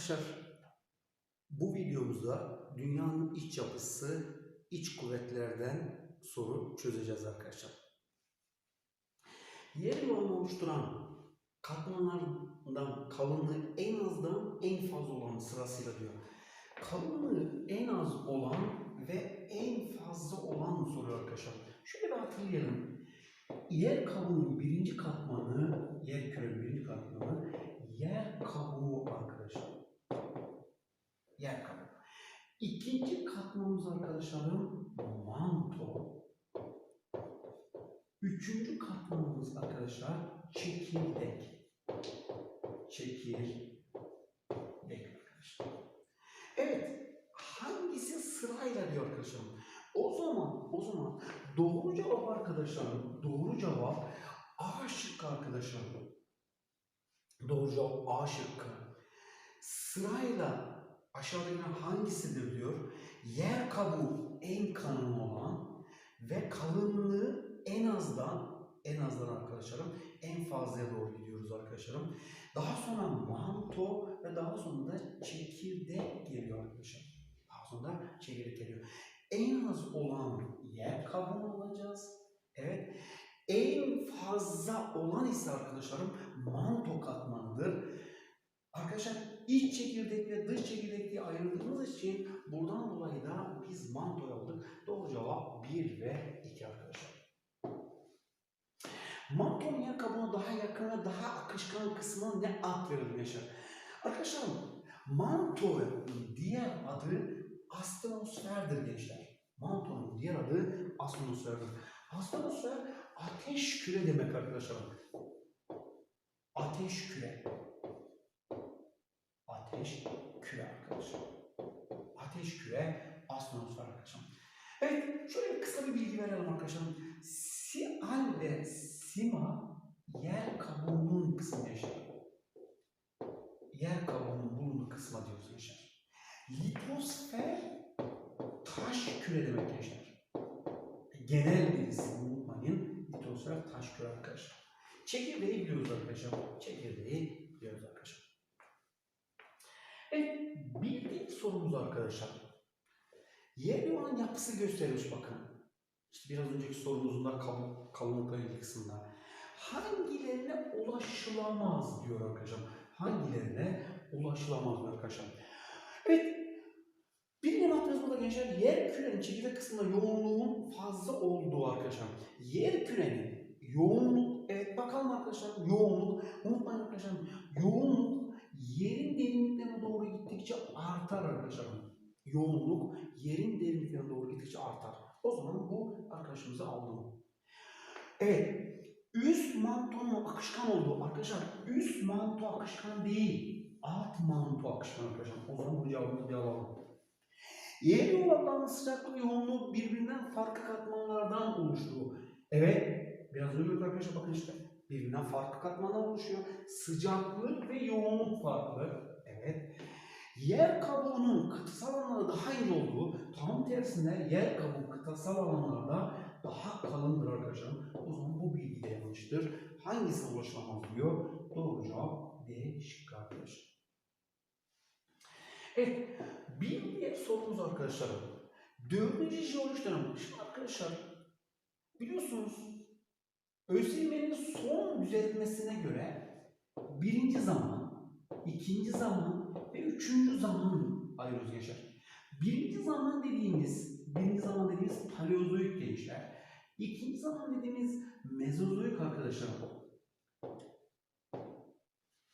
Arkadaşlar bu videomuzda dünyanın iç yapısı, iç kuvvetlerden soru çözeceğiz arkadaşlar. Yer yolunu oluşturan katmanlardan kalınlığı en azdan en fazla olan sırasıyla diyor. Kalınlığı en az olan ve en fazla olan soruyor arkadaşlar. Şöyle bir hatırlayalım. Yer kabuğunun birinci katmanı, yer kürenin birinci katmanı yer kabuğu arkadaşlar. Yer kabuğu. İkinci katmanımız arkadaşlarım manto. Üçüncü katmanımız arkadaşlar çekirdek. Çekirdek arkadaşlar. Evet. Hangisi sırayla diyor arkadaşlarım. O zaman, o zaman doğru cevap arkadaşlarım, doğru cevap A şıkkı arkadaşlarım. Doğru cevap A şıkkı. Sırayla aşağıdakilerden hangisidir diyor. Yer kabuğu en kalın olan ve kalınlığı en azdan en azdan arkadaşlarım en fazlaya doğru gidiyoruz arkadaşlarım. Daha sonra manto ve daha sonra da çekirdek geliyor arkadaşlar. Daha sonra çekirdek geliyor. En az olan yer kabuğu olacağız. Evet. En fazla olan ise arkadaşlarım manto katmanıdır. Arkadaşlar iç çekirdek ve dış çekirdek diye ayırdığımız için buradan dolayı da biz mantoyu aldık. Doğru cevap 1 ve 2 arkadaşlar. Mantonun yer kabuğuna daha yakın ve daha akışkan kısmına ne ad verilir yaşar? Arkadaşlar mantonun diğer adı astenosferdir gençler. Mantonun diğer adı astenosferdir. Astenosfer ateş küre demek arkadaşlar. Ateş küre. Ateş küre arkadaşlar. Ateş küre astenosfer arkadaşlar. Evet şöyle kısa bir bilgi verelim arkadaşlar. Sial ve sima yer kabuğunun kısmı yaşar. Yer kabuğunun bulunduğu kısma diyoruz yaşar. Litosfer taş küre demek gençler. Genel bir isim unutmayın. Litosfer taş küre arkadaşlar. Çekirdeği biliyoruz arkadaşlar. Çekirdeği biliyoruz arkadaşlar. İlk sorumuz arkadaşlar. Yer yuvanın yapısı gösterilmiş bakın. İşte biraz önceki sorumuzun da kabuk, kalınlıkla ilgili kısmında. Hangilerine ulaşılamaz diyor arkadaşlar. Hangilerine ulaşılamaz arkadaşlar. Evet, gençler yer kürenin çekirdek kısmında yoğunluğun fazla olduğu arkadaşlar. Yer kürenin yoğunluk, evet bakalım arkadaşlar yoğunluk, unutmayın arkadaşlar yoğunluk yerin derinliklerine doğru gittikçe artar arkadaşlar. Yoğunluk yerin derinliklerine doğru gittikçe artar. O zaman bu arkadaşımızı aldım. Evet, üst mantonun akışkan olduğu arkadaşlar üst manto akışkan değil, alt manto akışkan arkadaşlar. O zaman bu cevabımızı bir alalım. Yer yuvarlağının sıcaklık yoğunluğu birbirinden farklı katmanlardan oluşuyor. Evet, biraz önce arkadaşlar bakın işte birbirinden farklı katmanlar oluşuyor. Sıcaklık ve yoğunluk farklı. Evet. Yer kabuğunun kıtasal alanlarda daha ince olduğu, tam tersine yer kabuğu kıtasal alanlarda daha kalındır arkadaşlar. O zaman bu bilgi de yanlıştır. Hangisine ulaşılamaz diyor? Doğru cevap D şıkkı arkadaşlar. Evet, bir diğer sorumuz arkadaşlar. Dördüncü jeolojik dönem. Şimdi arkadaşlar biliyorsunuz ÖSYM'nin son düzeltmesine göre birinci zaman, ikinci zaman ve üçüncü zaman ayırıyoruz gençler. Birinci zaman dediğimiz, birinci zaman dediğimiz paleozoik gençler. İkinci zaman dediğimiz mezozoik arkadaşlar.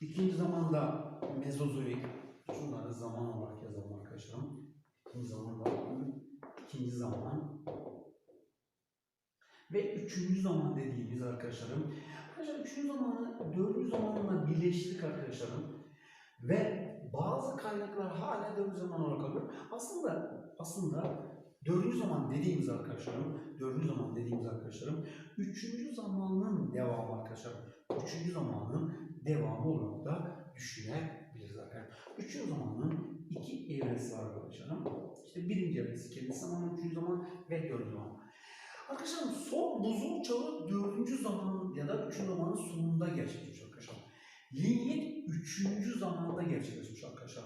İkinci zamanda mezozoik, Şunları zaman olarak yazalım arkadaşlarım. İkinci zaman var. ikinci zaman. Ve üçüncü zaman dediğimiz arkadaşlarım. Arkadaşlar üçüncü zamanı dördüncü zamanla birleştirdik arkadaşlarım. Ve bazı kaynaklar hala dördüncü zaman olarak kalıyor. Aslında aslında dördüncü zaman dediğimiz arkadaşlarım, dördüncü zaman dediğimiz arkadaşlarım, üçüncü zamanın devamı arkadaşlarım. Üçüncü zamanın devamı olarak da düşünebiliriz arkadaşlar. Üçüncü zamanın iki evresi var arkadaşlarım. İşte birinci evresi kendi zamanı, üçüncü zaman ve dördüncü zaman. Arkadaşlar son buzul çağı dördüncü zaman ya da üçüncü zamanın sonunda gerçekleşiyor arkadaşlar. Linyit 3. üçüncü zamanda gerçekleşmiş arkadaşlar.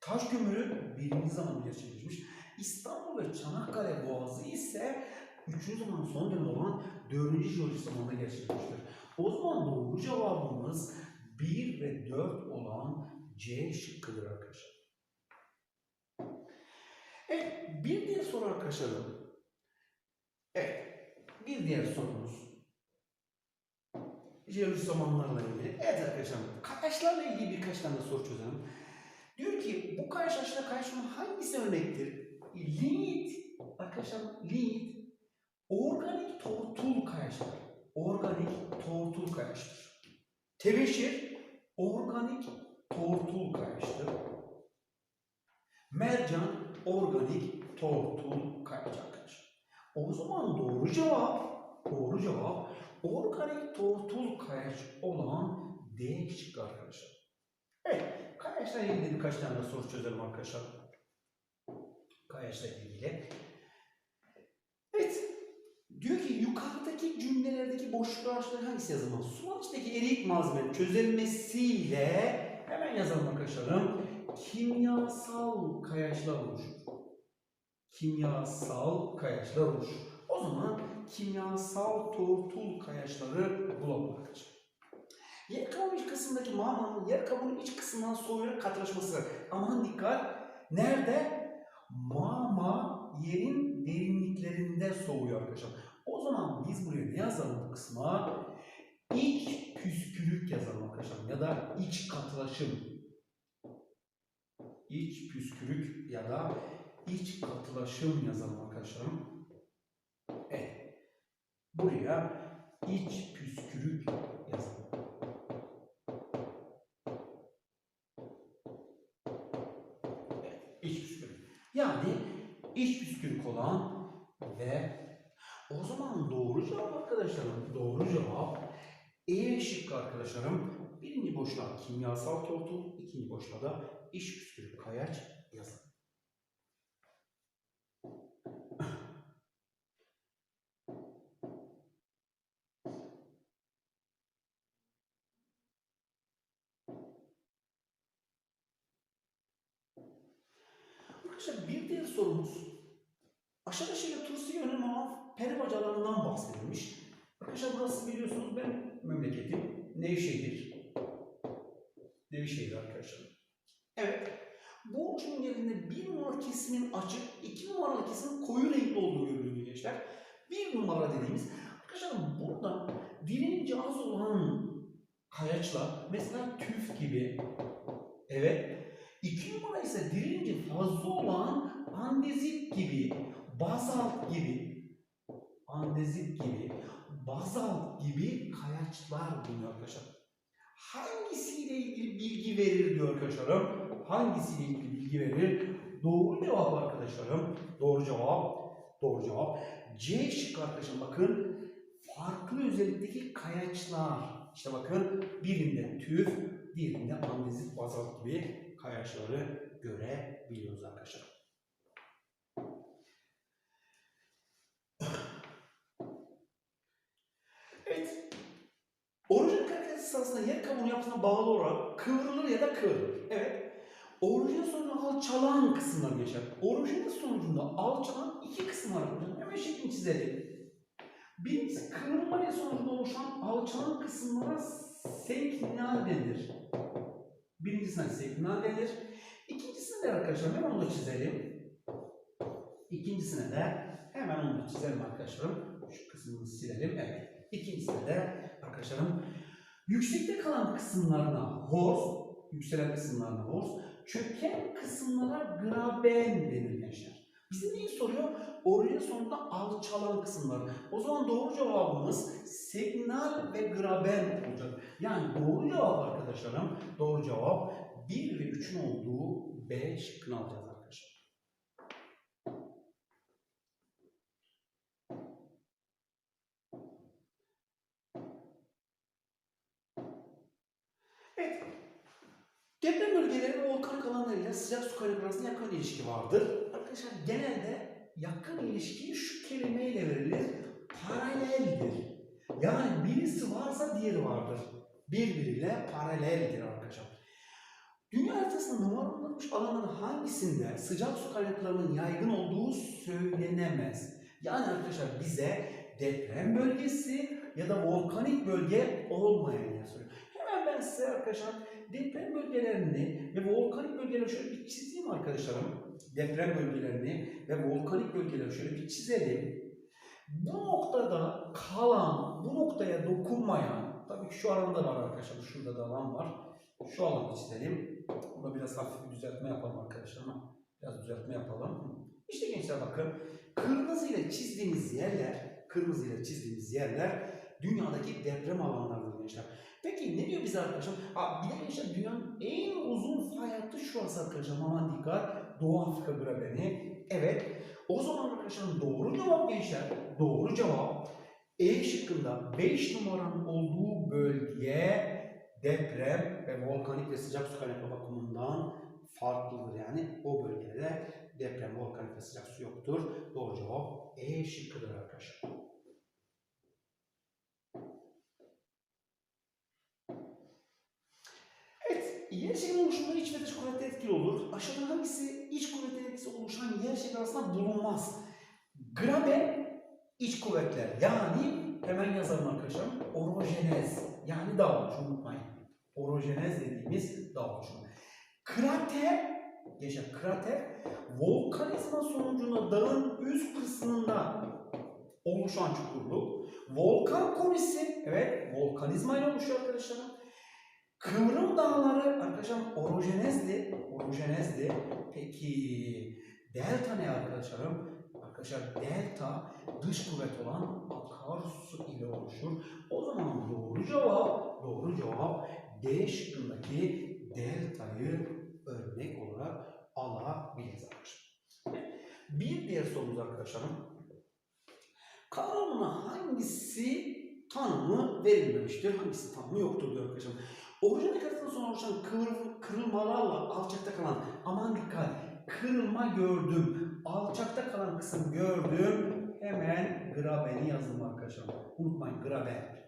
Taş kömürü birinci zamanda gerçekleşmiş. İstanbul ve Çanakkale Boğazı ise üçüncü zaman son dönem olan dördüncü jeolojik zamanda gerçekleşmiştir. O zaman doğru cevabımız 1 ve 4 olan C şıkkıdır arkadaşlar. Evet, bir diğer soru arkadaşlarım. Evet, bir diğer sorumuz. Jeolojik zamanlarla ilgili. Evet arkadaşlar, kayaçlarla ilgili birkaç tane soru çözelim. Diyor ki bu aşağıda kayaçların hangisi örnektir? Lignit, arkadaşlar lignit, organik tortul kayaçlar. Organik tortul kayaçtır. Tebeşir, organik tortul kayaçtır. Mercan, organik tortul kayaç arkadaşlar. O zaman doğru cevap, doğru cevap organik tortul kayaç olan D şıkkı arkadaşlar. Evet, kayaçla ilgili birkaç tane soru çözelim arkadaşlar. Kayaçla ilgili. Evet, diyor ki yukarıdaki cümlelerdeki boşluklar hangisi yazılmaz? Sumaçtaki erik malzemenin çözülmesiyle hemen yazalım arkadaşlarım. Kimyasal kayaçlar oluşur. Kimyasal kayaçlar oluşur. O zaman kimyasal tortul kayaçları bulalım arkadaşlar. Yer kabuğunun iç kısmındaki mağmanın yer kabuğunun iç kısmından soğuyarak katılaşması. Aman dikkat. Nerede? Mağma yerin derinliklerinde soğuyor arkadaşlar. O zaman biz buraya ne yazalım bu kısma? İç püskürük yazalım arkadaşlar. Ya da iç katılaşım. İç püskürük ya da iç katılaşım yazalım arkadaşlarım. Evet. Buraya iç püskürük yazalım. Evet, iç püskürük. Yani iç püskürük olan ve o zaman doğru cevap arkadaşlarım, doğru cevap E şıkkı arkadaşlarım. Birinci boşluğa kimyasal tortul, ikinci boşluğa da iç püskürük kayaç Arkadaşlar bir diğer sorumuz. Aşağıda şeyde turistik önem olan peri bacalarından bahsedilmiş. Arkadaşlar burası biliyorsunuz benim memleketim Nevşehir. Nevşehir arkadaşlar. Evet. Bu oluşumun yerinde bir numaralı kesimin açık, iki numaralı kesimin koyu renkli olduğu görülüyor gençler. Bir numara dediğimiz arkadaşlar burada direnci az olan kayaçlar mesela tüf gibi evet İki numara ise direnci fazla olan andezit gibi, bazalt gibi, andezit gibi, bazalt gibi kayaçlar bulunuyor arkadaşlar. Hangisiyle ilgili bilgi verir diyor arkadaşlarım. Hangisiyle ilgili bilgi verir? Doğru cevap arkadaşlarım. Doğru cevap. Doğru cevap. C şıkkı arkadaşlar bakın. Farklı özellikteki kayaçlar. İşte bakın birinde tüf, diğerinde andezit, bazalt gibi kayaçları görebiliyoruz arkadaşlar. Evet. Orijin kalitesi sırasında yer kabuğunun yapısına bağlı olarak kıvrılır ya da kıvrılır. Evet. Orijin sonucunda alçalan kısımlar geçer. Orijinin sonucunda alçalan iki kısım var. Hemen şeklini çizelim. Birincisi kıvrılma sonucunda oluşan alçalan kısımlara senklinal denir. Birincisine sekminal denir. İkincisine de arkadaşlar hemen onu çizelim. İkincisine de hemen onu çizelim arkadaşlarım. Şu kısmını silelim. Evet. İkincisine de arkadaşlarım yüksekte kalan kısımlarına hors, yükselen kısımlarına hors, çöken kısımlara graben denir gençler. Bize neyi soruyor? Orijin sonunda alçalan kısımlar. O zaman doğru cevabımız signal ve graben olacak. Yani doğru cevap arkadaşlarım, doğru cevap 1 ve 3'ün olduğu B şıkkını alacağız arkadaşlar. Evet. Deprem bölgeleri ve volkanik alanlarıyla sıcak su kaynakları arasında yakın ilişki vardır. Arkadaşlar genelde yakın ilişki şu kelimeyle verilir. Paraleldir. Yani birisi varsa diğeri vardır. Birbiriyle paraleldir arkadaşlar. haritasında numaralanmış alanların hangisinde sıcak su kaynaklarının yaygın olduğu söylenemez. Yani arkadaşlar bize deprem bölgesi ya da volkanik bölge olmayan yer soruyor. Hemen ben size arkadaşlar deprem bölgelerini ve volkanik bölgeleri şöyle bir çizeyim arkadaşlarım. Deprem bölgelerini ve volkanik bölgeleri şöyle bir çizelim. Bu noktada kalan, bu noktaya dokunmayan, tabii ki şu alanda var arkadaşlar, şurada da alan var. Şu alanı çizelim. Burada biraz hafif bir düzeltme yapalım arkadaşlar biraz düzeltme yapalım. İşte gençler bakın, kırmızı ile çizdiğimiz yerler, kırmızı ile çizdiğimiz yerler dünyadaki deprem alanlarıdır gençler. Peki ne diyor bize arkadaşlar? Aa, bir de gençler dünyanın en uzun fay hattı şurası arkadaşlar. Aman dikkat. Doğu Afrika grabeni. Evet. O zaman arkadaşlar doğru cevap gençler. Doğru cevap E şıkkında 5 numaranın olduğu bölge deprem ve volkanik ve sıcak su kaynaklı bakımından farklıdır. Yani o bölgede deprem, volkanik ve sıcak su yoktur. Doğru cevap E şıkkıdır arkadaşlar. Evet, yer şekli oluşumunda iç ve dış kuvvetler etkili olur. Aşağıda hangisi iç kuvvetler etkisi oluşan yer şekli arasında bulunmaz? Graben iç kuvvetler yani hemen yazalım arkadaşlar. Orojenez yani dağ oluşumu unutmayın. Orojenez dediğimiz dağ oluşumu. Krater, geçen krater volkanizma sonucunda dağın üst kısmında oluşan çukurluk. Volkan konisi, evet volkanizma ile oluşuyor arkadaşlar. Kıvrım dağları arkadaşlar orojenezdi. Orojenezdi. Peki delta ne arkadaşlarım? Arkadaşlar delta dış kuvvet olan akarsu ile oluşur. O zaman doğru cevap, doğru cevap D şıkkındaki deltayı örnek olarak alabiliriz arkadaşlar. Bir diğer sorumuz arkadaşlarım. Kavramına hangisi tanımı verilmemiştir? Hangisi tanımı yoktur diyor arkadaşlar. Orijinal haritanın sonra oluşan kıvır, kırılmalarla alçakta kalan, aman dikkat, kırılma gördüm, alçakta kalan kısım gördüm, hemen grabeni yazdım arkadaşlar. Unutmayın graben.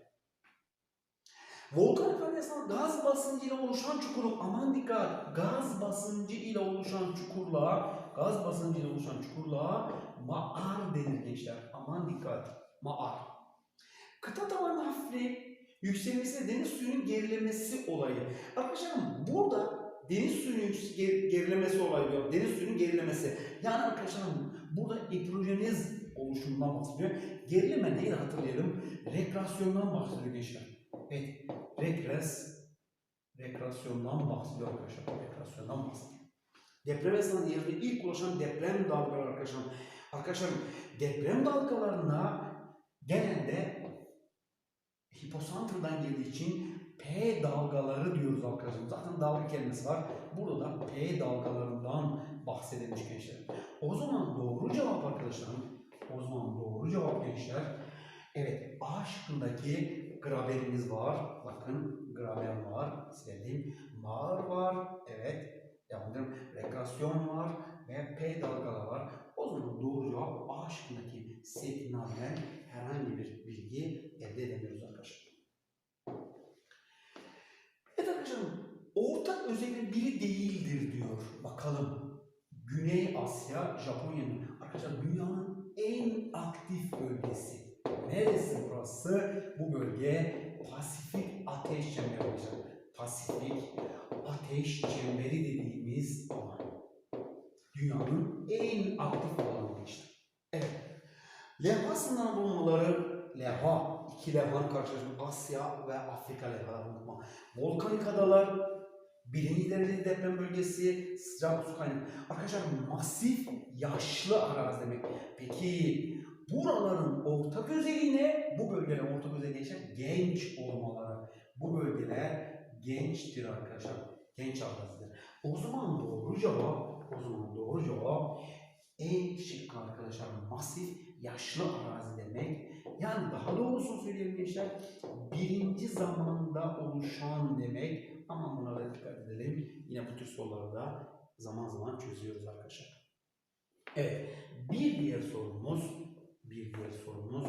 Volkan ifadesinden gaz basıncı ile oluşan çukurluk, aman dikkat, gaz basıncı ile oluşan çukurluğa, gaz basıncı ile oluşan çukurluğa mağar denir gençler. Aman dikkat, mağar. Kıta tavanı hafifleyip yükselmesi deniz suyunun gerilemesi olayı. Arkadaşlar burada deniz suyunun gerilemesi olayı diyor. Deniz suyunun gerilemesi. Yani arkadaşlar burada hidrojeniz oluşumundan bahsediyor. Gerileme neydi hatırlayalım? Rekreasyondan bahsediyor gençler. Evet, rekres, rekreasyondan bahsediyor arkadaşlar. Rekreasyondan bahsediyor. Deprem esnasında yerine ilk ulaşan deprem dalgaları arkadaşlar. Arkadaşlar deprem dalgalarına hiposantrdan geldiği için P dalgaları diyoruz arkadaşlar. Zaten dalga kelimesi var. Burada da P dalgalarından bahsedilmiş gençler. O zaman doğru cevap arkadaşlarım. O zaman doğru cevap gençler. Evet A şıkkındaki grabenimiz var. Bakın graben var. Silelim. Mağar var. Evet. Devam edelim. Rekreasyon var ve P dalgaları var. O zaman doğru cevap A şıkkındaki setinaden herhangi bir bilgi elde edemiyoruz arkadaşlar. Evet arkadaşlar ortak özelliğin biri diyor. Bakalım. Güney Asya, Japonya'nın arkadaşlar dünyanın en aktif bölgesi. Neresi burası? Bu bölge Pasifik Ateş Çemberi arkadaşlar. Pasifik Ateş Çemberi dediğimiz alan. Dünyanın en aktif alanı işte. Evet. Levha sınırlarının bulunmaları levha, iki levhanın karşılaşması Asya ve Afrika levhaları unutma. Volkanik adalar, birinci dereceli deprem bölgesi, sıcak su kaynağı. Arkadaşlar masif, yaşlı arazi demek. Peki buraların ortak özelliği ne? Bu bölgelerin ortak özelliği ise genç olmaları. Bu bölgeler gençtir arkadaşlar. Genç arazidir. O zaman doğru cevap, o zaman doğru cevap en şık arkadaşlar masif yaşlı arazi demek. Yani daha doğrusunu söyleyelim gençler. Birinci zamanda oluşan demek. Ama buna da dikkat edelim. Yine bu tür soruları da zaman zaman çözüyoruz arkadaşlar. Evet. Bir diğer sorumuz bir diğer sorumuz